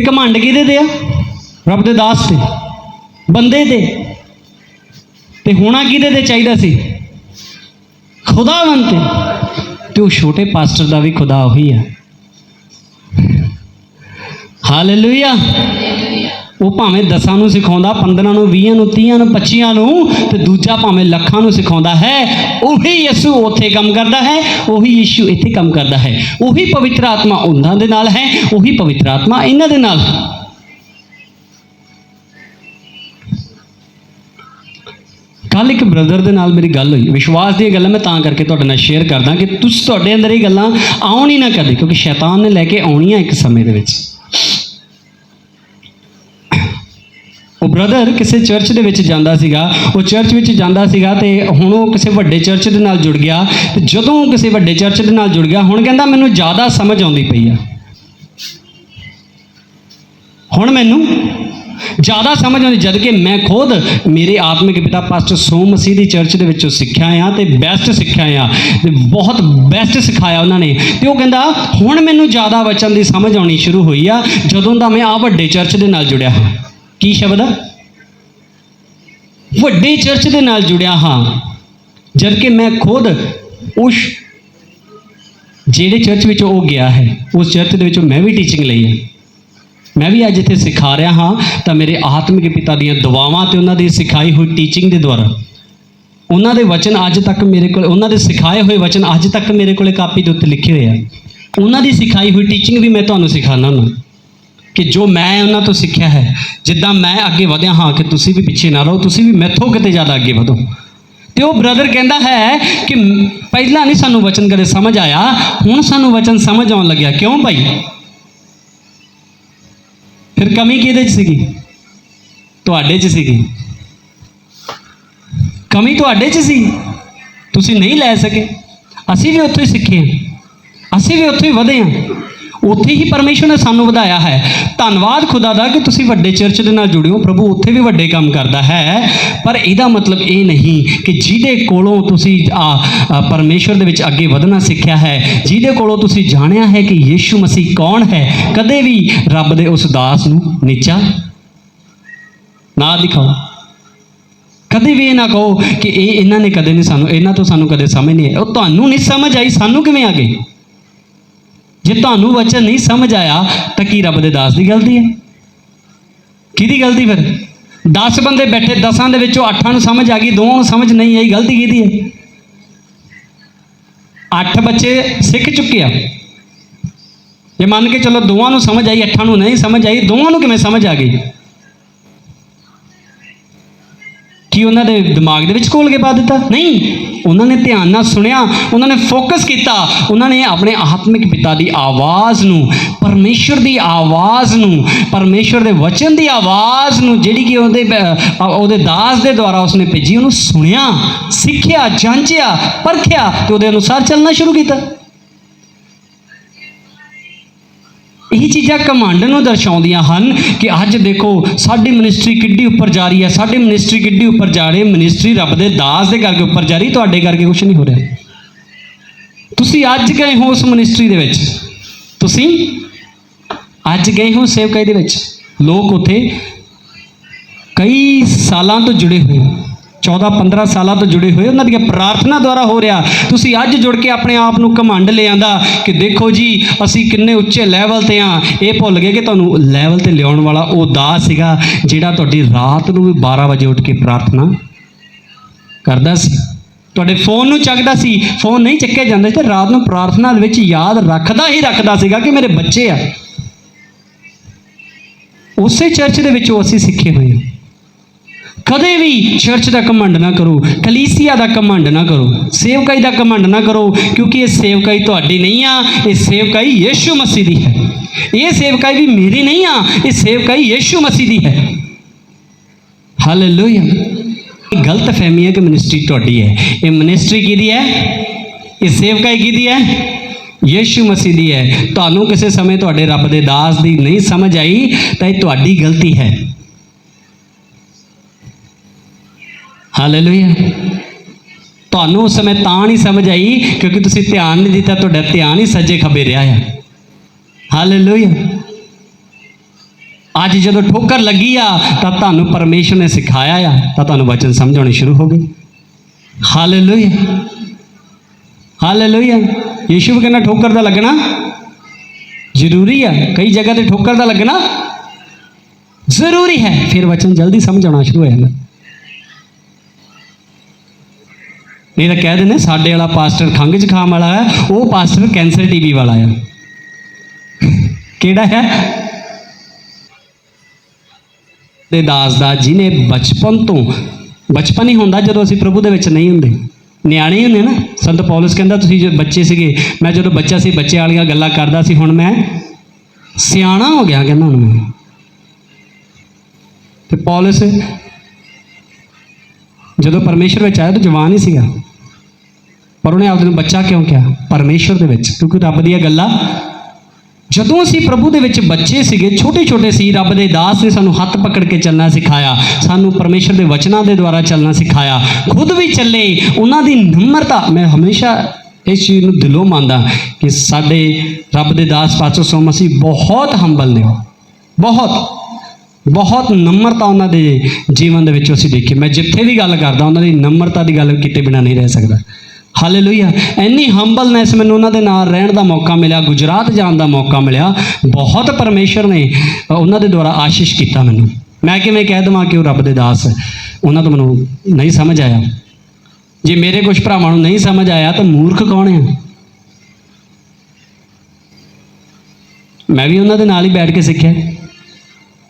ਤੇ ਘਮੰਡ ਕਿਹਦੇ ਤੇ ਆ? ਰੱਬ ਦੇ ਦਾਸ ਤੇ। ਬੰਦੇ ਤੇ। ਤੇ ਹੋਣਾ ਕਿਹਦੇ ਤੇ ਚਾਹੀਦਾ ਸੀ? ਖੁਦਾਵੰਤ ਤੇ। ਤੇ ਉਹ ਛੋਟੇ ਪਾਸਟਰ ਦਾ ਵੀ ਖੁਦਾ ਉਹੀ ਆ। ਹਾਲੇਲੂਇਆ। ਉਹ ਭਾਵੇਂ ਦਸਾਂ ਨੂੰ ਸਿਖਾਉਂਦਾ 15 ਨੂੰ 20 ਨੂੰ 30 ਨੂੰ 25 ਨੂੰ, ਤੇ ਦੂਜਾ ਭਾਵੇਂ ਲੱਖਾਂ ਨੂੰ ਸਿਖਾਉਂਦਾ ਹੈ, ਉਹੀ ਯਿਸੂ ਉੱਥੇ ਕੰਮ ਕਰਦਾ ਹੈ, ਉਹੀ ਯਿਸੂ ਇੱਥੇ ਕੰਮ ਕਰਦਾ ਹੈ। ਉਹੀ ਪਵਿੱਤਰ ਆਤਮਾ ਉਹਨਾਂ ਦੇ ਨਾਲ ਹੈ, ਉਹੀ ਪਵਿੱਤਰ ਆਤਮਾ ਇਹਨਾਂ ਦੇ ਨਾਲ। ਹੈ ਕੱਲ ਇੱਕ ਬ੍ਰਦਰ ਦੇ ਨਾਲ ਮੇਰੀ ਗੱਲ ਹੋਈ। ਵਿਸ਼ਵਾਸ ਦੀਆਂ ਗੱਲਾਂ ਮੈਂ ਤਾਂ ਕਰਕੇ ਤੁਹਾਡੇ ਨਾਲ ਸ਼ੇਅਰ ਕਰਦਾ ਕਿ ਤੁਸੀਂ ਤੁਹਾਡੇ ਅੰਦਰ ਇਹ ਗੱਲਾਂ ਆਉਣ ਹੀ ਨਾ ਕਦੇ, ਕਿਉਂਕਿ ਸ਼ੈਤਾਨ ਨੇ ਲੈ ਕੇ ਆਉਣੀਆਂ ਇੱਕ ਸਮੇਂ ਦੇ ਵਿੱਚ। ਉਹ ਬ੍ਰਦਰ ਕਿਸੇ ਚਰਚ ਦੇ ਵਿੱਚ ਜਾਂਦਾ ਸੀਗਾ, ਉਹ ਚਰਚ ਵਿੱਚ ਜਾਂਦਾ ਸੀਗਾ ਤੇ ਹੁਣ ਉਹ ਕਿਸੇ ਵੱਡੇ ਚਰਚ ਦੇ ਨਾਲ ਜੁੜ ਗਿਆ, ਤੇ ਜਦੋਂ ਕਿਸੇ ਵੱਡੇ ਚਰਚ ਦੇ ਨਾਲ ਜੁੜ ਗਿਆ, ਹੁਣ ਕਹਿੰਦਾ ਮੈਨੂੰ ਜ਼ਿਆਦਾ ਸਮਝ ਆਉਂਦੀ ਪਈ ਆ। ਹੁਣ ਮੈਨੂੰ ਜ਼ਿਆਦਾ ਸਮਝ ਆਉਂਦੀ, ਜਦ ਕਿ ਮੈਂ ਖੁਦ ਮੇਰੇ ਆਤਮਿਕ ਪਿਤਾ ਪਾਸਟਰ ਸੋਮ ਮਸੀਹ ਦੀ ਚਰਚ ਦੇ ਵਿੱਚੋਂ ਸਿੱਖਿਆ ਆ ਤੇ ਬੈਸਟ ਸਿੱਖਿਆ ਆ, ਤੇ ਬਹੁਤ ਬੈਸਟ ਸਿਖਾਇਆ ਉਹਨਾਂ ਨੇ। ਤੇ ਉਹ ਕਹਿੰਦਾ, ਹੁਣ ਮੈਨੂੰ ਜ਼ਿਆਦਾ ਵਚਨ ਦੀ ਸਮਝ ਆਉਣੀ ਸ਼ੁਰੂ ਹੋਈ ਆ, ਜਦੋਂ ਦਾ ਮੈਂ ਆ ਵੱਡੇ ਚਰਚ ਦੇ ਨਾਲ ਜੁੜਿਆ। ਹਾਂ ਕੀ ਸ਼ਬਦ ਆ? ਵੱਡੇ ਚਰਚ ਦੇ ਨਾਲ ਜੁੜਿਆ ਹਾਂ, ਜਦ ਕਿ ਮੈਂ ਖੁਦ ਉਸ ਜਿਹੜੇ ਚਰਚ ਵਿੱਚ ਉਹ ਗਿਆ ਹੈ, ਉਸ ਚਰਚ ਦੇ ਵਿੱਚੋਂ ਮੈਂ ਵੀ ਟੀਚਿੰਗ ਲਈ ਹੈ। ਮੈਂ ਵੀ ਅੱਜ ਇੱਥੇ ਸਿਖਾ ਰਿਹਾ ਹਾਂ, ਤਾਂ ਮੇਰੇ ਆਤਮਿਕ ਪਿਤਾ ਦੀਆਂ ਦੁਆਵਾਂ ਤੇ ਉਹਨਾਂ ਦੀ ਸਿਖਾਈ ਹੋਈ ਟੀਚਿੰਗ ਦੇ ਦੁਆਰਾ। ਉਹਨਾਂ ਦੇ ਵਚਨ ਅੱਜ ਤੱਕ ਮੇਰੇ ਕੋਲ, ਉਹਨਾਂ ਦੇ ਸਿਖਾਏ ਹੋਏ ਵਚਨ ਅੱਜ ਤੱਕ ਮੇਰੇ ਕੋਲੇ ਕਾਪੀ ਦੇ ਉੱਤੇ ਲਿਖੇ ਹੋਏ ਆ। ਉਹਨਾਂ ਦੀ ਸਿਖਾਈ ਹੋਈ ਟੀਚਿੰਗ ਵੀ ਮੈਂ ਤੁਹਾਨੂੰ ਸਿਖਾਣਾ ਹਾਂ। ਕਿ ਜੋ ਮੈਂ ਉਹਨਾਂ ਤੋਂ ਸਿੱਖਿਆ ਹੈ ਜਿੱਦਾਂ ਮੈਂ ਅੱਗੇ ਵਧਿਆ ਹਾਂ ਕਿ ਤੁਸੀਂ ਵੀ ਪਿੱਛੇ ਨਾ ਰਹੋ ਤੁਸੀਂ ਵੀ ਮੈਥੋਂ ਕਿਤੇ ਜ਼ਿਆਦਾ ਅੱਗੇ ਵਧੋ ਤੇ ਉਹ ਬ੍ਰਦਰ ਕਹਿੰਦਾ ਹੈ ਕਿ ਮ- ਪਹਿਲਾਂ ਨਹੀਂ ਸਾਨੂੰ ਵਚਨ ਕਦੇ ਸਮਝ ਆਇਆ ਹੁਣ ਸਾਨੂੰ ਵਚਨ ਸਮਝ ਆਉਣ ਲੱਗਿਆ ਕਿਉਂ ਭਾਈ ਫਿਰ ਕਮੀ ਕਿਹਦੇ 'ਚ ਸੀਗੀ ਤੁਹਾਡੇ 'ਚ ਸੀਗੀ ਕਮੀ ਤੁਹਾਡੇ 'ਚ ਸੀ ਤੁਸੀਂ ਨਹੀਂ ਲੈ ਸਕੇ ਅਸੀਂ ਵੀ ਉੱਥੇ ਹੀ ਸਿੱਖੇ ਹਾਂ ਅਸੀਂ ਵੀ ਉੱਥੇ ਹੀ ਵਧੇ ਹਾਂ ਉੱਥੇ ਹੀ ਪਰਮੇਸ਼ਰ ਨੇ ਸਾਨੂੰ ਵਧਾਇਆ ਹੈ। ਧੰਨਵਾਦ ਖੁਦਾ ਦਾ ਕਿ ਤੁਸੀਂ ਵੱਡੇ ਚਰਚ ਦੇ ਨਾਲ ਜੁੜੇ ਹੋ ਪ੍ਰਭੂ ਉੱਥੇ ਵੀ ਵੱਡੇ ਕੰਮ ਕਰਦਾ ਹੈ। ਪਰ ਇਹਦਾ ਮਤਲਬ ਇਹ ਨਹੀਂ ਕਿ ਜਿਹਦੇ ਕੋਲੋਂ ਤੁਸੀਂ ਆ ਆ ਪਰਮੇਸ਼ਰ ਦੇ ਵਿੱਚ ਅੱਗੇ ਵਧਣਾ ਸਿੱਖਿਆ ਹੈ, ਜਿਹਦੇ ਕੋਲੋਂ ਤੁਸੀਂ ਜਾਣਿਆ ਹੈ ਕਿ ਯੀਸ਼ੂ ਮਸੀਹ ਕੌਣ ਹੈ, ਕਦੇ ਵੀ ਰੱਬ ਦੇ ਉਸ ਦਾਸ ਨੂੰ ਨੀਚਾ ਨਾ ਦਿਖਾਓ। ਕਦੇ ਵੀ ਇਹ ਨਾ ਕਹੋ ਕਿ ਇਹ ਇਹਨਾਂ ਨੇ ਕਦੇ ਨਹੀਂ ਸਾਨੂੰ, ਇਹਨਾਂ ਤੋਂ ਸਾਨੂੰ ਕਦੇ ਸਮਝ ਨਹੀਂ ਆਈ। ਉਹ ਤੁਹਾਨੂੰ ਨਹੀਂ ਸਮਝ ਆਈ, ਸਾਨੂੰ ਕਿਵੇਂ ਆ ਗਈ ਜੇ ਤੁਹਾਨੂੰ ਵਚਨ ਨਹੀਂ ਸਮਝ ਆਇਆ ਤਾਂ ਕੀ ਰੱਬ ਦੇ ਦਾਸ ਦੀ ਗਲਤੀ ਹੈ? ਕਿਹਦੀ ਗਲਤੀ ਫਿਰ? 10 ਬੰਦੇ ਬੈਠੇ 10ਾਂ ਦੇ ਵਿੱਚੋਂ 8ਾਂ ਨੂੰ ਸਮਝ ਆ ਗਈ ਦੋਵਾਂ ਨੂੰ ਸਮਝ ਨਹੀਂ ਆਈ ਗਲਤੀ ਕਿਹਦੀ ਹੈ? 8 ਬੱਚੇ ਸਿੱਖ ਚੁੱਕੇ ਆ। ਜੇ ਮੰਨ ਕੇ ਚਲੋ ਦੋਵਾਂ ਨੂੰ ਸਮਝ ਆਈ 8ਾਂ ਨੂੰ ਨਹੀਂ ਸਮਝ ਆਈ ਦੋਵਾਂ ਨੂੰ ਕਿਵੇਂ ਸਮਝ ਆ ਗਈ? ਕੀ ਉਹਨਾਂ ਦੇ ਦਿਮਾਗ ਦੇ ਵਿੱਚ ਖੋਲ ਕੇ ਪਾ ਦਿੱਤਾ। ਨਹੀਂ, ਉਹਨਾਂ ਨੇ ਧਿਆਨ ਨਾਲ ਸੁਣਿਆ, ਉਹਨਾਂ ਨੇ ਫੋਕਸ ਕੀਤਾ, ਉਹਨਾਂ ਨੇ ਆਪਣੇ ਆਤਮਿਕ ਪਿਤਾ ਦੀ ਆਵਾਜ਼ ਨੂੰ, ਪਰਮੇਸ਼ਰ ਦੀ ਆਵਾਜ਼ ਨੂੰ, ਪਰਮੇਸ਼ਰ ਦੇ ਵਚਨ ਦੀ ਆਵਾਜ਼ ਨੂੰ, ਜਿਹੜੀ ਕਿ ਉਹਦੇ ਉਹਦੇ ਦਾਸ ਦੇ ਦੁਆਰਾ ਉਸਨੇ ਭੇਜੀ, ਉਹਨੂੰ ਸੁਣਿਆ, ਸਿੱਖਿਆ, ਜਾਂਚਿਆ, ਪਰਖਿਆ ਤੇ ਉਹਦੇ ਅਨੁਸਾਰ ਚੱਲਣਾ ਸ਼ੁਰੂ ਕੀਤਾ। ਇਹ ਚੀਜ਼ਾਂ ਕਮਾਂਡ ਨੂੰ ਦਰਸਾਉਂਦੀਆਂ ਹਨ ਕਿ ਅੱਜ ਦੇਖੋ, ਸਾਡੀ ਮਿਨਿਸਟਰੀ ਕਿੱਡੀ ਉੱਪਰ ਜਾ ਰਹੀ ਹੈ। ਸਾਡੀ ਮਿਨਿਸਟਰੀ ਕਿੱਡੀ ਉੱਪਰ ਜਾ ਰਹੀ ਹੈ। ਮਿਨਿਸਟਰੀ ਰੱਬ ਦੇ ਦਾਸ ਦੇ ਕਰਕੇ ਉੱਪਰ ਜਾ ਰਹੀ, ਤੁਹਾਡੇ ਕਰਕੇ ਕੁਝ ਨਹੀਂ ਹੋ ਰਿਹਾ। ਤੁਸੀਂ ਅੱਜ ਗਏ ਹੋ ਉਸ ਮਿਨਿਸਟਰੀ ਦੇ ਵਿੱਚ। ਤੁਸੀਂ ਅੱਜ ਗਏ ਹੋ ਸੇਵਕਾਈ ਦੇ ਵਿੱਚ। ਲੋਕ ਉਥੇ ਕਈ ਸਾਲਾਂ ਤੋਂ ਜੁੜੇ ਹੋਏ 14 15 ਸਾਲਾਂ ਤੋਂ ਜੁੜੇ ਹੋਏ, ਉਹਨਾਂ ਦੀਆਂ ਪ੍ਰਾਰਥਨਾ ਦੁਆਰਾ ਹੋ ਰਿਹਾ। ਤੁਸੀਂ ਅੱਜ ਜੁੜ ਕੇ ਆਪਣੇ ਆਪ ਨੂੰ ਘਮੰਡ ਲਿਆਂਦਾ ਕਿ ਦੇਖੋ ਜੀ, ਅਸੀਂ ਕਿੰਨੇ ਉੱਚੇ ਲੈਵਲ ਤੇ ਆ। ਇਹ ਭੁੱਲ ਗਏ ਕਿ ਤੁਹਾਨੂੰ ਲੈਵਲ ਤੇ ਲਿਆਉਣ ਵਾਲਾ ਉਹ ਦਾਸ ਸੀਗਾ, ਜਿਹੜਾ ਤੁਹਾਡੀ ਰਾਤ ਨੂੰ ਵੀ 12 ਵਜੇ ਉੱਠ ਕੇ ਪ੍ਰਾਰਥਨਾ ਕਰਦਾ ਸੀ। ਤੁਹਾਡੇ ਫੋਨ ਨੂੰ ਚੱਕਦਾ ਸੀ। ਫੋਨ ਨਹੀਂ ਚੱਕਿਆ ਜਾਂਦਾ ਸੀ ਤੇ ਰਾਤ ਨੂੰ ਪ੍ਰਾਰਥਨਾ ਦੇ ਵਿੱਚ ਯਾਦ ਰੱਖਦਾ ਹੀ ਰੱਖਦਾ ਸੀਗਾ ਕਿ ਮੇਰੇ ਬੱਚੇ ਆ। ਉਸੇ ਚਰਚ ਦੇ ਵਿੱਚੋਂ ਅਸੀਂ ਸਿੱਖੇ ਹੋਏ ਹਾਂ। ਕਦੇ ਵੀ ਚਰਚ ਦਾ ਕਮੰਡ ਨਾ ਕਰੋ ਕਲੀਸਿਆ ਦਾ ਕਮੰਡ ਨਾ ਕਰੋ ਸੇਵਕਾਈ ਦਾ ਕਮੰਡ ਨਾ ਕਰੋ ਕਿਉਂਕਿ ਇਹ ਸੇਵਕਾਈ ਤੁਹਾਡੀ ਨਹੀਂ ਆ ਇਹ ਸੇਵਕਾਈ ਯੀਸ਼ੂ ਮਸੀਹ ਦੀ ਹੈ ਇਹ ਸੇਵਕਾਈ ਵੀ ਮੇਰੀ ਨਹੀਂ ਆ ਇਹ ਸੇਵਕਾਈ ਯੀਸ਼ੂ ਮਸੀਹ ਦੀ ਹੈ ਹਾਲੇਲੂਇਆ ਇਹ ਗਲਤ ਫਹਿਮੀ ਹੈ ਕਿ ਮਿਨਿਸਟਰੀ ਤੁਹਾਡੀ ਹੈ ਇਹ ਮਿਨਿਸਟਰੀ ਕਿਹਦੀ ਹੈ ਇਹ ਸੇਵਕਾਈ ਕਿਹਦੀ ਹੈ ਯੀਸ਼ੂ ਮਸੀਹ ਦੀ ਹੈ ਤੁਹਾਨੂੰ ਕਿਸੇ ਸਮੇਂ ਤੁਹਾਡੇ ਰੱਬ ਦੇ ਦਾਸ ਦੀ ਨਹੀਂ ਸਮਝ ਆਈ ਤਾਂ ਇਹ ਤੁਹਾਡੀ ਗਲਤੀ ਹੈ ਹਾਲੇਲੂਇਆ ਤੁਹਾਨੂੰ ਉਸ ਸਮੇਂ ਤਾਂ ਨਹੀਂ ਸਮਝ ਆਈ, ਕਿਉਂਕਿ ਤੁਸੀਂ ਧਿਆਨ ਨਹੀਂ ਦਿੱਤਾ, ਤੁਹਾਡਾ ਧਿਆਨ ਹੀ ਸੱਜੇ ਖੱਬੇ ਰਿਹਾ ਹੈ ਹਾਲੇਲੂਇਆ। ਅੱਜ ਜਦੋਂ ਠੋਕਰ ਲੱਗੀ ਆ, ਤਾਂ ਤੁਹਾਨੂੰ ਪਰਮੇਸ਼ਰ ਨੇ ਸਿਖਾਇਆ ਆ, ਤਾਂ ਤੁਹਾਨੂੰ ਵਚਨ ਸਮਝ ਆਉਣੇ ਸ਼ੁਰੂ ਹੋ ਗਏ। ਹਾਲੇਲੂਇਆ। ਹਾਲੇਲੂਇਆ। ਯੀਸ਼ੂ ਵੀ ਕਹਿੰਦਾ, ਠੋਕਰ ਦਾ ਲੱਗਣਾ ਜ਼ਰੂਰੀ ਆ, ਕਈ ਜਗ੍ਹਾ ਤੇ ਠੋਕਰ ਦਾ ਲੱਗਣਾ ਜ਼ਰੂਰੀ ਹੈ। ਫਿਰ ਵਚਨ ਜਲਦੀ ਸਮਝ ਆਉਣਾ ਸ਼ੁਰੂ ਹੋ ਜਾਂਦਾ। ਇਹ ਤਾਂ ਕਹਿ ਦਿੰਦੇ ਸਾਡੇ ਵਾਲਾ ਪਾਸਟਰ ਖੰਘ ਜ਼ੁਕਾਮ ਵਾਲਾ ਹੈ, ਉਹ ਪਾਸਟਰ ਕੈਂਸਰ ਟੀਵੀ ਵਾਲਾ ਆ ਕਿਹੜਾ ਹੈ? ਦੇ ਦਾਸ ਦਾ, ਜਿਹਨੇ ਬਚਪਨ ਤੋਂ, ਬਚਪਨ ਹੀ ਹੁੰਦਾ ਜਦੋਂ ਅਸੀਂ ਪ੍ਰਭੂ ਦੇ ਵਿੱਚ ਨਹੀਂ ਹੁੰਦੇ। ਨਿਆਣੇ ਹੀ ਹੁੰਦੇ ਨਾ। ਸੰਤ ਪੌਲਸ ਕਹਿੰਦਾ, ਤੁਸੀਂ ਜਦ ਬੱਚੇ ਸੀਗੇ, ਮੈਂ ਜਦੋਂ ਬੱਚਾ ਸੀ, ਬੱਚੇ ਵਾਲੀਆਂ ਗੱਲਾਂ ਕਰਦਾ ਸੀ, ਹੁਣ ਮੈਂ ਸਿਆਣਾ ਹੋ ਗਿਆ, ਕਹਿੰਦਾ ਹੁਣ ਮੈਂ। ਤੇ ਪੌਲਸ ਜਦੋਂ ਪਰਮੇਸ਼ਰ ਵਿੱਚ ਆਇਆ ਤਾਂ ਜਵਾਨ ਹੀ ਸੀਗਾ। ਪਰ ਉਹਨੇ ਆਪਦੇ ਨੂੰ ਬੱਚਾ ਕਿਉਂ ਕਿਹਾ? ਪਰਮੇਸ਼ਰ ਦੇ ਵਿੱਚ। ਕਿਉਂਕਿ ਰੱਬ ਦੀਆਂ ਗੱਲਾਂ, ਜਦੋਂ ਅਸੀਂ ਪ੍ਰਭੂ ਦੇ ਵਿੱਚ ਬੱਚੇ ਸੀਗੇ ਛੋਟੇ ਛੋਟੇ ਸੀ, ਰੱਬ ਦੇ ਦਾਸ ਨੇ ਸਾਨੂੰ ਹੱਥ ਪਕੜ ਕੇ ਚੱਲਣਾ ਸਿਖਾਇਆ, ਸਾਨੂੰ ਪਰਮੇਸ਼ਰ ਦੇ ਵਚਨਾਂ ਦੇ ਦੁਆਰਾ ਚੱਲਣਾ ਸਿਖਾਇਆ, ਖੁਦ ਵੀ ਚੱਲੇ, ਉਹਨਾਂ ਦੀ ਨਿਮਰਤਾ। ਮੈਂ ਹਮੇਸ਼ਾ ਇਸ ਚੀਜ਼ ਨੂੰ ਦਿਲੋਂ ਮੰਨਦਾ ਕਿ ਸਾਡੇ ਰੱਬ ਦੇ ਦਾਸ ਪਾਸਟਰ ਸੋ ਮਸੀਹ ਬਹੁਤ ਹੰਬਲ ਨੇ ਉਹ। ਬਹੁਤ ਬਹੁਤ ਨਮਰਤਾ ਉਹਨਾਂ ਦੇ ਜੀਵਨ ਦੇ ਵਿੱਚ ਅਸੀਂ ਦੇਖੀ। ਮੈਂ ਜਿੱਥੇ ਵੀ ਗੱਲ ਕਰਦਾ, ਉਹਨਾਂ ਦੀ ਨਮਰਤਾ ਦੀ ਗੱਲ ਕਿਤੇ ਬਿਨਾ ਨਹੀਂ ਰਹਿ ਸਕਦਾ। ਹਾਲੇਲੂਇਆ ਇੰਨੀ ਹੰਬਲਨੈਸ ਮੈਨੂੰ ਉਹਨਾਂ ਦੇ ਨਾਲ ਰਹਿਣ ਦਾ ਮੌਕਾ ਮਿਲਿਆ, ਗੁਜਰਾਤ ਜਾਣ ਦਾ ਮੌਕਾ ਮਿਲਿਆ। ਬਹੁਤ ਪਰਮੇਸ਼ਰ ਨੇ ਉਹਨਾਂ ਦੇ ਦੁਆਰਾ ਆਸ਼ੀਸ਼ ਕੀਤਾ ਮੈਨੂੰ। ਮੈਂ ਕਿਵੇਂ ਕਹਿ ਦਵਾਂ ਕਿ ਉਹ ਰੱਬ ਦੇ ਦਾਸ, ਉਹਨਾਂ ਤੋਂ ਮੈਨੂੰ ਨਹੀਂ ਸਮਝ ਆਇਆ। ਜੇ ਮੇਰੇ ਕੁਝ ਭਰਾਵਾਂ ਨੂੰ ਨਹੀਂ ਸਮਝ ਆਇਆ, ਤਾਂ ਮੂਰਖ ਕੌਣ ਹੈ? ਮੈਂ ਵੀ ਉਹਨਾਂ ਦੇ ਨਾਲ ਹੀ ਬੈਠ ਕੇ ਸਿੱਖਿਆ।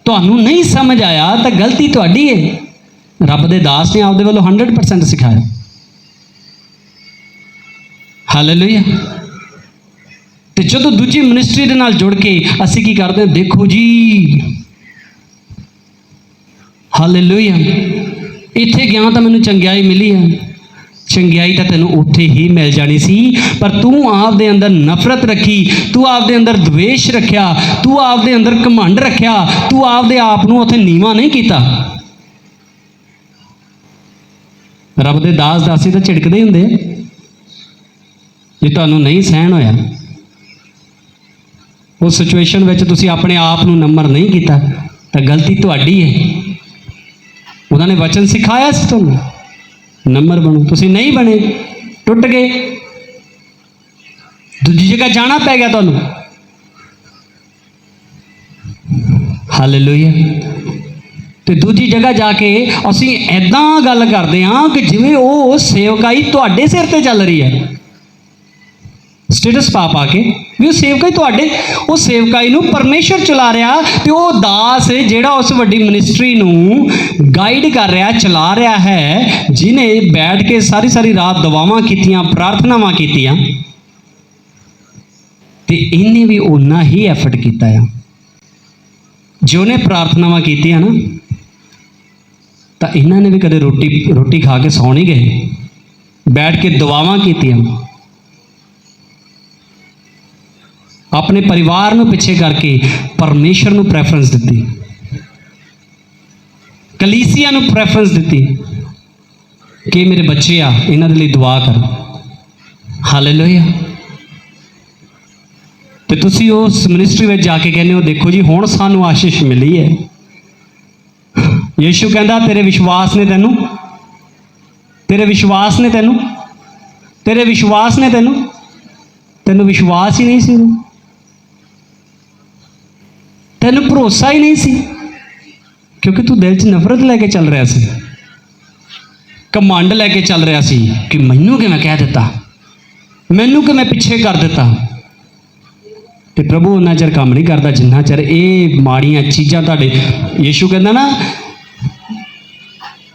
ਤੁਹਾਨੂੰ ਨਹੀਂ ਸਮਝ ਆਇਆ ਤਾਂ ਗਲਤੀ ਤੁਹਾਡੀ ਹੈ। ਰੱਬ ਦੇ ਦਾਸ ਨੇ ਆਪਦੇ ਵੱਲੋਂ 100% ਸਿਖਾਇਆ। ਹਾਲੇਲੂਇਆ ਤੇ ਜਦੋਂ ਦੂਜੀ ਮਿਨਿਸਟਰੀ ਦੇ ਨਾਲ ਜੁੜ ਕੇ ਅਸੀਂ ਕੀ ਕਰਦੇ ਹਾਂ? ਦੇਖੋ ਜੀ। ਹਾਲੇਲੂਇਆ ਇੱਥੇ ਗਿਆ ਤਾਂ ਮੈਨੂੰ ਚੰਗਿਆਈ ਮਿਲੀ ਹੈ ਚੰਗਿਆਈ ਤਾਂ ਤੈਨੂੰ ਉੱਥੇ ਹੀ ਮਿਲ ਜਾਣੀ ਸੀ। ਪਰ ਤੂੰ ਆਪ ਦੇ ਅੰਦਰ ਨਫ਼ਰਤ ਰੱਖੀ, ਤੂੰ ਆਪਦੇ ਅੰਦਰ ਦਵੇਸ਼ ਰੱਖਿਆ, ਤੂੰ ਆਪਦੇ ਅੰਦਰ ਘਮੰਡ ਰੱਖਿਆ, ਤੂੰ ਆਪਦੇ ਆਪ ਨੂੰ ਉੱਥੇ ਨੀਵਾ ਨਹੀਂ ਕੀਤਾ। ਰੱਬ ਦੇ ਦਾਸ ਦਾਸੀ ਤਾਂ ਝਿੜਕਦੇ ਹੀ ਹੁੰਦੇ ਆ। ਜੇ ਤੁਹਾਨੂੰ ਨਹੀਂ ਸਹਿਣ ਹੋਇਆ, ਉਸ ਸਿਚੁਏਸ਼ਨ ਵਿੱਚ ਤੁਸੀਂ ਆਪਣੇ ਆਪ ਨੂੰ ਨੰਬਰ ਨਹੀਂ ਕੀਤਾ, ਤਾਂ ਗਲਤੀ ਤੁਹਾਡੀ ਹੈ। ਉਹਨਾਂ ਨੇ ਵਚਨ ਸਿਖਾਇਆ ਸੀ ਤੁਹਾਨੂੰ, ਨੰਬਰ ਬਣੋ। ਤੁਸੀਂ ਨਹੀਂ ਬਣੇ, ਟੁੱਟ ਗਏ। ਦੂਜੀ ਜਗ੍ਹਾ ਜਾਣਾ ਪੈ ਗਿਆ ਤੁਹਾਨੂੰ। ਹਾਲੇਲੂਇਆ ਤੇ ਦੂਜੀ ਜਗ੍ਹਾ ਜਾ ਕੇ ਅਸੀਂ ਐਦਾਂ ਗੱਲ ਕਰਦੇ ਹਾਂ ਕਿ ਜਿਵੇਂ ਉਹ ਸੇਵਕਾਈ ਤੁਹਾਡੇ ਸਿਰ ਤੇ ਚੱਲ ਰਹੀ ਹੈ। ਸਟੇਟਸ ਪਾ ਪਾ ਕੇ ਵੀ ਉਹ ਸੇਵਕਾਈ ਤੁਹਾਡੇ, ਉਹ ਸੇਵਕਾਈ ਨੂੰ ਪਰਮੇਸ਼ਰ ਚਲਾ ਰਿਹਾ ਤੇ ਉਹ ਦਾਸ ਜਿਹੜਾ ਉਸ ਵੱਡੀ ਮਿਨਿਸਟਰੀ ਨੂੰ ਗਾਈਡ ਕਰ ਰਿਹਾ, ਚਲਾ ਰਿਹਾ ਹੈ ਜਿਨੇ ਬੈਠ ਕੇ ਸਾਰੀ ਸਾਰੀ ਰਾਤ ਦੁਆਵਾਂ ਕੀਤੀਆਂ, ਪ੍ਰਾਰਥਨਾਵਾਂ ਕੀਤੀਆਂ। ਤੇ ਇਹਨੇ ਵੀ ਉਨਾ ਹੀ ਐਫਰਟ ਕੀਤਾ ਆ। ਜੋ ਨੇ ਪ੍ਰਾਰਥਨਾਵਾਂ ਕੀਤੀਆਂ ਨਾ, ਤਾਂ ਇਹਨਾਂ ਨੇ ਵੀ ਕਦੇ ਰੋਟੀ ਰੋਟੀ ਖਾ ਕੇ ਸੌਂ ਨਹੀਂ ਗਏ। ਬੈਠ ਕੇ ਦੁਆਵਾਂ ਕੀਤੀਆਂ। ਆਪਣੇ ਪਰਿਵਾਰ ਨੂੰ ਪਿੱਛੇ ਕਰਕੇ ਪਰਮੇਸ਼ਰ ਨੂੰ ਪ੍ਰੈਫਰੈਂਸ ਦਿੱਤੀ। ਕਲੀਸਿਆ ਨੂੰ ਪ੍ਰੈਫਰੈਂਸ ਦਿੱਤੀ ਕਿ ਮੇਰੇ ਬੱਚੇ ਆ, ਇਹਨਾਂ ਦੇ ਲਈ ਦੁਆ ਕਰ। ਹਾਲੇਲੂਇਆ ਤੇ ਤੁਸੀਂ ਉਸ ਮਿਨਿਸਟਰੀ ਵਿੱਚ ਜਾ ਕੇ ਕਹਿੰਦੇ ਹੋ, ਦੇਖੋ ਜੀ, ਹੁਣ ਸਾਨੂੰ ਆਸ਼ੀਸ਼ ਮਿਲੀ ਹੈ। ਯੀਸ਼ੂ ਕਹਿੰਦਾ, ਤੇਰੇ ਵਿਸ਼ਵਾਸ ਨੇ ਤੈਨੂੰ, ਤੇਰੇ ਵਿਸ਼ਵਾਸ ਨੇ ਤੈਨੂੰ, ਤੇਰੇ ਵਿਸ਼ਵਾਸ ਨੇ ਤੈਨੂੰ ਤੈਨੂੰ ਵਿਸ਼ਵਾਸ ਹੀ ਨਹੀਂ ਸੀ। ਤੈਨੂੰ ਭਰੋਸਾ ਹੀ ਨਹੀਂ ਸੀ ਕਿਉਂਕਿ ਤੂੰ ਦਿਲ 'ਚ ਨਫ਼ਰਤ ਲੈ ਕੇ ਚੱਲ ਰਿਹਾ ਸੀ ਕਮਾਂਡ ਲੈ ਕੇ ਚੱਲ ਰਿਹਾ ਸੀ ਕਿ ਮੈਨੂੰ ਕਿਵੇਂ ਕਹਿ ਦਿੱਤਾ ਮੈਨੂੰ ਕਿਵੇਂ ਪਿੱਛੇ ਕਰ ਦਿੱਤਾ ਤੇ ਪ੍ਰਭੂ ਉਹਨਾਂ ਚਿਰ ਕੰਮ ਨਹੀਂ ਕਰਦਾ ਜਿੰਨਾ ਚਿਰ ਇਹ ਮਾੜੀਆਂ ਚੀਜ਼ਾਂ ਤੁਹਾਡੇ ਯੀਸ਼ੂ ਕਹਿੰਦਾ ਨਾ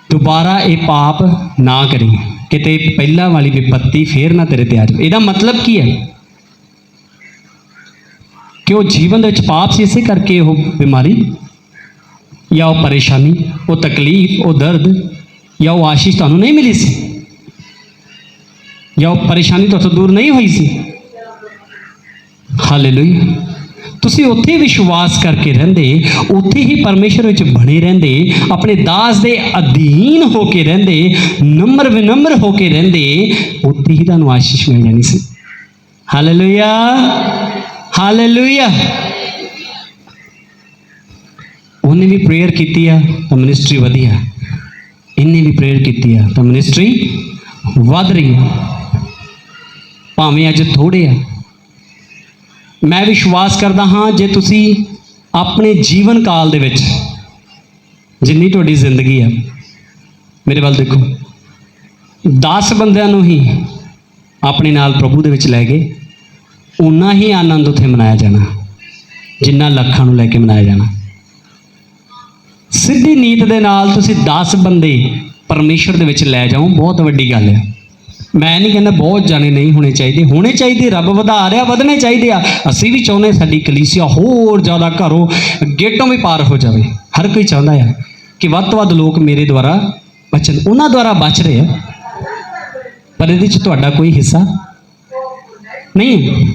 ਦੁਬਾਰਾ ਇਹ ਪਾਪ ਨਾ ਕਰੀ ਕਿਤੇ ਪਹਿਲਾਂ ਵਾਲੀ ਵਿਪੱਤੀ ਫੇਰ ਨਾ ਤੇਰੇ ਤੇ ਆ ਜਾਵੇ ਇਹਦਾ ਮਤਲਬ ਕੀ ਹੈ ਕਿ ਉਹ ਜੀਵਨ ਦੇ ਵਿੱਚ ਪਾਪ ਸੀ, ਇਸੇ ਕਰਕੇ ਉਹ ਬਿਮਾਰੀ ਜਾਂ ਉਹ ਪਰੇਸ਼ਾਨੀ, ਉਹ ਤਕਲੀਫ, ਉਹ ਦਰਦ ਜਾਂ ਉਹ ਆਸ਼ੀਸ਼ ਤੁਹਾਨੂੰ ਨਹੀਂ ਮਿਲੀ ਸੀ ਜਾਂ ਉਹ ਪਰੇਸ਼ਾਨੀ ਤੁਹਾਡੇ ਤੋਂ ਦੂਰ ਨਹੀਂ ਹੋਈ ਸੀ। ਹਾਲੇਲੂਇਆ ਤੁਸੀਂ ਉੱਥੇ ਵਿਸ਼ਵਾਸ ਕਰਕੇ ਰਹਿੰਦੇ, ਉੱਥੇ ਹੀ ਪਰਮੇਸ਼ਰ ਵਿੱਚ ਬਣੇ ਰਹਿੰਦੇ, ਆਪਣੇ ਦਾਸ ਦੇ ਅਧੀਨ ਹੋ ਕੇ ਰਹਿੰਦੇ, ਨੰਬਰ ਵਿਨਮਰ ਹੋ ਕੇ ਰਹਿੰਦੇ, ਉੱਥੇ ਹੀ ਤੁਹਾਨੂੰ ਆਸ਼ੀਸ਼ ਮਿਲ ਜਾਣੀ ਸੀ। ਹਾਲੇਲੂਇਆ ਹਾਲੇਲੂਇਆ ਉਹਨੇ ਵੀ ਪ੍ਰੇਅਰ ਕੀਤੀ ਆ ਤਾਂ ਮਿਨਿਸਟਰੀ ਵਧੀਆ ਇਹਨੇ ਵੀ ਪ੍ਰੇਅਰ ਕੀਤੀ ਆ ਤਾਂ ਮਿਨਿਸਟਰੀ ਵੱਧ ਰਹੀ ਆ ਭਾਵੇਂ ਅੱਜ ਥੋੜੇ ਆ ਮੈਂ ਵਿਸ਼ਵਾਸ ਕਰਦਾ ਹਾਂ ਜੇ ਤੁਸੀਂ ਆਪਣੇ ਜੀਵਨ ਕਾਲ ਦੇ ਵਿੱਚ ਜਿੰਨੀ ਤੁਹਾਡੀ ਜ਼ਿੰਦਗੀ ਆ ਮੇਰੇ ਵੱਲ ਦੇਖੋ 10 ਬੰਦਿਆਂ ਨੂੰ ਹੀ ਆਪਣੇ ਨਾਲ ਪ੍ਰਭੂ ਦੇ ਵਿੱਚ ਲੈ ਗਏ ਉਨਾ ਹੀ ਆਨੰਦ ਉੱਥੇ ਮਨਾਇਆ ਜਾਣਾ, ਜਿੰਨਾ ਲੱਖਾਂ ਨੂੰ ਲੈ ਕੇ ਮਨਾਇਆ ਜਾਣਾ। ਸਿੱਧੀ ਨੀਤ ਦੇ ਨਾਲ ਤੁਸੀਂ 10 ਬੰਦੇ ਪਰਮੇਸ਼ਰ ਦੇ ਵਿੱਚ ਲੈ ਜਾਓ, ਬਹੁਤ ਵੱਡੀ ਗੱਲ ਹੈ। ਮੈਂ ਨਹੀਂ ਕਹਿੰਦਾ ਬਹੁਤ ਜਾਣੇ ਨਹੀਂ ਹੋਣੇ ਚਾਹੀਦੇ ਹੋਣੇ ਚਾਹੀਦੇ, ਰੱਬ ਵਧਾ ਰਿਹਾ, ਵਧਣੇ ਚਾਹੀਦੇ ਆ। ਅਸੀਂ ਵੀ ਚਾਹੁੰਦੇ ਸਾਡੀ ਕਲੀਸਿਆ ਹੋਰ ਜ਼ਿਆਦਾ ਘਰੋਂ ਗੇਟੋਂ ਵੀ ਪਾਰ ਹੋ ਜਾਵੇ। ਹਰ ਕੋਈ ਚਾਹੁੰਦਾ ਆ ਕਿ ਵੱਧ ਤੋਂ ਵੱਧ ਲੋਕ ਮੇਰੇ ਦੁਆਰਾ ਬਚਣ। ਉਹਨਾਂ ਦੁਆਰਾ ਬਚ ਰਹੇ ਆ। ਪਰ ਇਹਦੇ ਵਿੱਚ ਤੁਹਾਡਾ ਕੋਈ ਹਿੱਸਾ ਨਹੀਂ ਹੈ।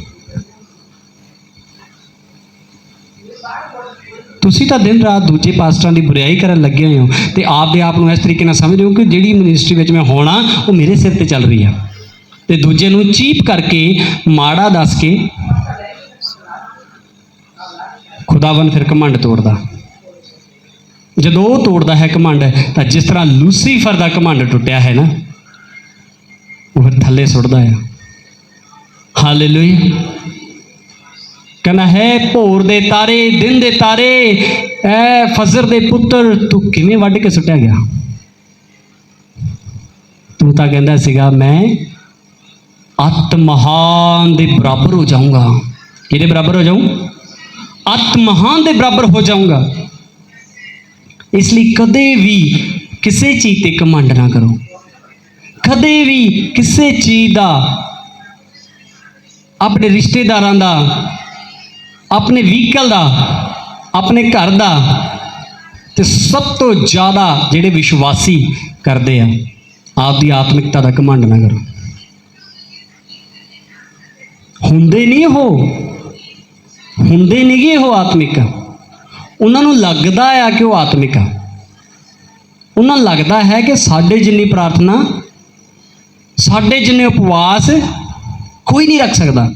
ਤੁਸੀਂ ਤਾਂ ਦਿਨ ਰਾਤ ਦੂਜੇ ਪਾਸਟਰਾਂ ਦੀ ਬੁਰਾਈ ਕਰਨ ਲੱਗੇ ਹੋਏ ਹੋ ਤੇ ਆਪਦੇ ਆਪ ਨੂੰ ਇਸ ਤਰੀਕੇ ਨਾਲ ਸਮਝਦੇ ਹੋ ਕਿ ਜਿਹੜੀ ਮਿਨਿਸਟਰੀ ਵਿੱਚ ਮੈਂ ਹੋਣਾ, ਉਹ ਮੇਰੇ ਸਿਰ ਤੇ ਚੱਲ ਰਹੀ ਆ। ਤੇ ਦੂਜੇ ਨੂੰ ਚੀਪ ਕਰਕੇ ਮਾੜਾ ਦੱਸ ਕੇ ਖੁਦਾਵੰ ਫਿਰ ਘਮੰਡ ਤੋੜਦਾ। ਜਦੋਂ ਉਹ ਤੋੜਦਾ ਹੈ ਘਮੰਡ, ਤਾਂ ਜਿਸ ਤਰ੍ਹਾਂ ਲੂਸੀਫਰ ਦਾ ਘਮੰਡ ਟੁੱਟਿਆ ਹੈ ਨਾ, ਉਹ ਫਿਰ ਥੱਲੇ ਸੁੱਟਦਾ ਹੈ ਹਾਲੇਲੂਇਆ। ਕਹਿੰਦਾ ਹੈ, ਭੋਰ ਦੇ ਤਾਰੇ, ਦਿਨ ਦੇ ਤਾਰੇ, ਐ ਫਜ਼ਰ ਦੇ ਪੁੱਤਰ, ਤੂੰ ਕਿਵੇਂ ਵੱਢ ਕੇ ਸੁੱਟਿਆ ਗਿਆ? ਤੂੰ ਤਾਂ ਕਹਿੰਦਾ ਸੀਗਾ, ਮੈਂ ਅਤ ਮਹਾਨ ਦੇ ਬਰਾਬਰ ਹੋ ਜਾਊਂਗਾ। ਕਿਹਦੇ ਬਰਾਬਰ ਹੋ ਜਾਊਂ? ਅਤ ਮਹਾਨ ਦੇ ਬਰਾਬਰ ਹੋ ਜਾਊਂਗਾ। ਇਸ ਲਈ ਕਦੇ ਵੀ ਕਿਸੇ ਚੀਜ਼ ਤੇ ਕਮੰਡ ਨਾ ਕਰੋ। ਕਦੇ ਵੀ ਕਿਸੇ ਚੀਜ਼ ਦਾ, ਆਪਣੇ ਰਿਸ਼ਤੇਦਾਰਾਂ ਦਾ ਆਪਣੇ ਵਹੀਕਲ ਦਾ, ਆਪਣੇ ਘਰ ਦਾ ਤੇ ਸਭ ਤੋਂ ਜ਼ਿਆਦਾ ਜਿਹੜੇ ਵਿਸ਼ਵਾਸੀ ਕਰਦੇ ਆ ਆਪ ਦੀ ਆਤਮਿਕਤਾ ਦਾ ਘਮੰਡ ਨਾ ਕਰੋ। ਹੁੰਦੇ ਨਹੀਂ ਉਹ, ਹੁੰਦੇ ਨਹੀਂਗੇ ਉਹ ਆਤਮਿਕ। ਉਹਨਾਂ ਨੂੰ ਲੱਗਦਾ ਆ ਕਿ ਉਹ ਆਤਮਿਕ ਆ। ਉਹਨਾਂ ਨੂੰ ਲੱਗਦਾ ਹੈ ਕਿ ਸਾਡੇ ਜਿੰਨੀ ਪ੍ਰਾਰਥਨਾ, ਸਾਡੇ ਜਿੰਨੇ ਉਪਵਾਸ, ਕੋਈ ਨਹੀਂ ਰੱਖ ਸਕਦਾ।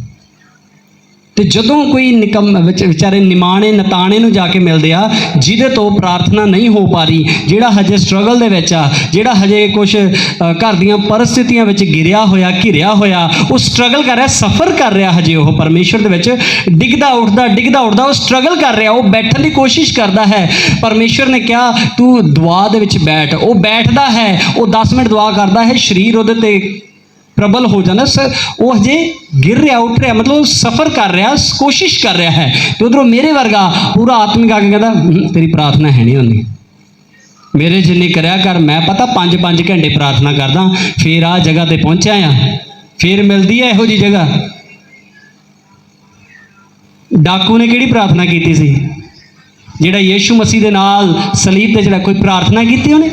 ਤੇ ਜਦੋਂ ਕੋਈ ਨਿਕਮ ਵਿੱਚ ਵਿਚਾਰੇ ਨਿਮਾਣੇ, ਨਤਾਣੇ ਨੂੰ ਜਾ ਕੇ ਮਿਲਦੇ ਆ, ਜਿਹਦੇ ਤੋਂ ਪ੍ਰਾਰਥਨਾ ਨਹੀਂ ਹੋ ਪਾ ਰਹੀ, ਜਿਹੜਾ ਹਜੇ ਸਟਰਗਲ ਦੇ ਵਿੱਚ ਆ, ਜਿਹੜਾ ਹਜੇ ਕੁਝ ਘਰ ਦੀਆਂ ਪਰਿਸਥਿਤੀਆਂ ਵਿੱਚ ਗਿਰਿਆ ਹੋਇਆ, ਘਿਰਿਆ ਹੋਇਆ, ਉਹ ਸਟਰਗਲ ਕਰ ਰਿਹਾ ਸਫਰ ਕਰ ਰਿਹਾ ਹਜੇ ਉਹ ਪਰਮੇਸ਼ਰ ਦੇ ਵਿੱਚ। ਡਿੱਗਦਾ ਉੱਠਦਾ ਡਿੱਗਦਾ ਉੱਠਦਾ, ਉਹ ਸਟਰਗਲ ਕਰ ਰਿਹਾ, ਉਹ ਬੈਠਣ ਦੀ ਕੋਸ਼ਿਸ਼ ਕਰਦਾ ਹੈ। ਪਰਮੇਸ਼ਰ ਨੇ ਕਿਹਾ, ਤੂੰ ਦੁਆ ਦੇ ਵਿੱਚ ਬੈਠ। ਉਹ ਬੈਠਦਾ ਹੈ, ਉਹ 10 ਮਿੰਟ ਦੁਆ ਕਰਦਾ ਹੈ, ਸਰੀਰ ਉਹਦੇ ਤੇ ਪ੍ਰਬਲ ਹੋ ਜਾਂਦਾ ਸ ਉਹ ਹਜੇ ਗਿਰ ਰਿਹਾ, ਉੱਠ ਰਿਹਾ, ਮਤਲਬ ਸਫਰ ਕਰ ਰਿਹਾ, ਕੋਸ਼ਿਸ਼ ਕਰ ਰਿਹਾ ਹੈ। ਤੇ ਉਧਰੋਂ ਮੇਰੇ ਵਰਗਾ ਪੂਰਾ ਆਤਮਿਕ ਆ ਕੇ ਕਹਿੰਦਾ ਤੇਰੀ ਪ੍ਰਾਰਥਨਾ ਹੈ ਨਹੀਂ ਹੁੰਦੀ। ਮੇਰੇ ਜਿੰਨੀ ਕਰਿਆ ਕਰ, ਮੈਂ ਪਤਾ 5-5 ਘੰਟੇ ਪ੍ਰਾਰਥਨਾ ਕਰਦਾ, ਫੇਰ ਆ ਜਗ੍ਹਾ ਤੇ ਪਹੁੰਚਿਆ ਆ। ਫੇਰ ਮਿਲਦੀ ਹੈ ਇਹੋ ਜੀ ਜਗ੍ਹਾ। ਡਾਕੂ ਨੇ ਕਿਹੜੀ ਪ੍ਰਾਰਥਨਾ ਕੀਤੀ ਸੀ? ਜਿਹੜਾ ਯੀਸ਼ੂ ਮਸੀਹ ਦੇ ਨਾਲ ਸਲੀਬ ਤੇ ਜਿਹੜਾ ਕੋਈ ਪ੍ਰਾਰਥਨਾ ਕੀਤੀ ਉਹਨੇ?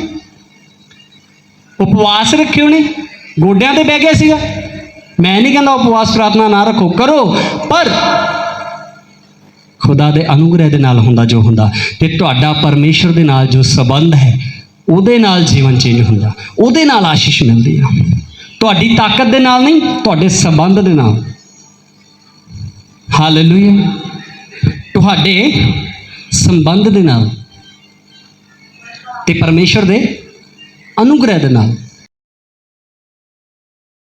ਉਪਵਾਸ ਰੱਖੇ ਉਹਨੇ? ਗੋਡਿਆਂ ਤੇ ਬਹਿ ਗਿਆ ਸੀਗਾ। ਮੈਂ ਨਹੀਂ ਕਹਿੰਦਾ ਉਪਵਾਸ ਪ੍ਰਾਰਥਨਾ ਨਾ ਰੱਖੋ, ਕਰੋ, ਪਰ ਖੁਦਾ ਦੇ ਅਨੁਗ੍ਰਹਿ ਦੇ ਨਾਲ ਹੁੰਦਾ ਜੋ ਹੁੰਦਾ ਤੇ ਤੁਹਾਡਾ ਪਰਮੇਸ਼ਰ ਦੇ ਨਾਲ ਜੋ ਸਬੰਧ ਹੈ, ਉਹਦੇ ਨਾਲ ਜੀਵਨ ਚੇਂਜ ਹੁੰਦਾ, ਉਹਦੇ ਨਾਲ ਆਸ਼ੀਸ਼ ਮਿਲਦੀ ਆ। ਤੁਹਾਡੀ ਤਾਕਤ ਦੇ ਨਾਲ ਨਹੀਂ, ਤੁਹਾਡੇ ਸਬੰਧ ਦੇ ਨਾਲ। ਹਾਲੇਲੂਇਆ ਤੁਹਾਡੇ ਸੰਬੰਧ ਦੇ ਨਾਲ ਤੇ ਪਰਮੇਸ਼ਰ ਦੇ ਅਨੁਗ੍ਰਹਿ ਦੇ ਨਾਲ।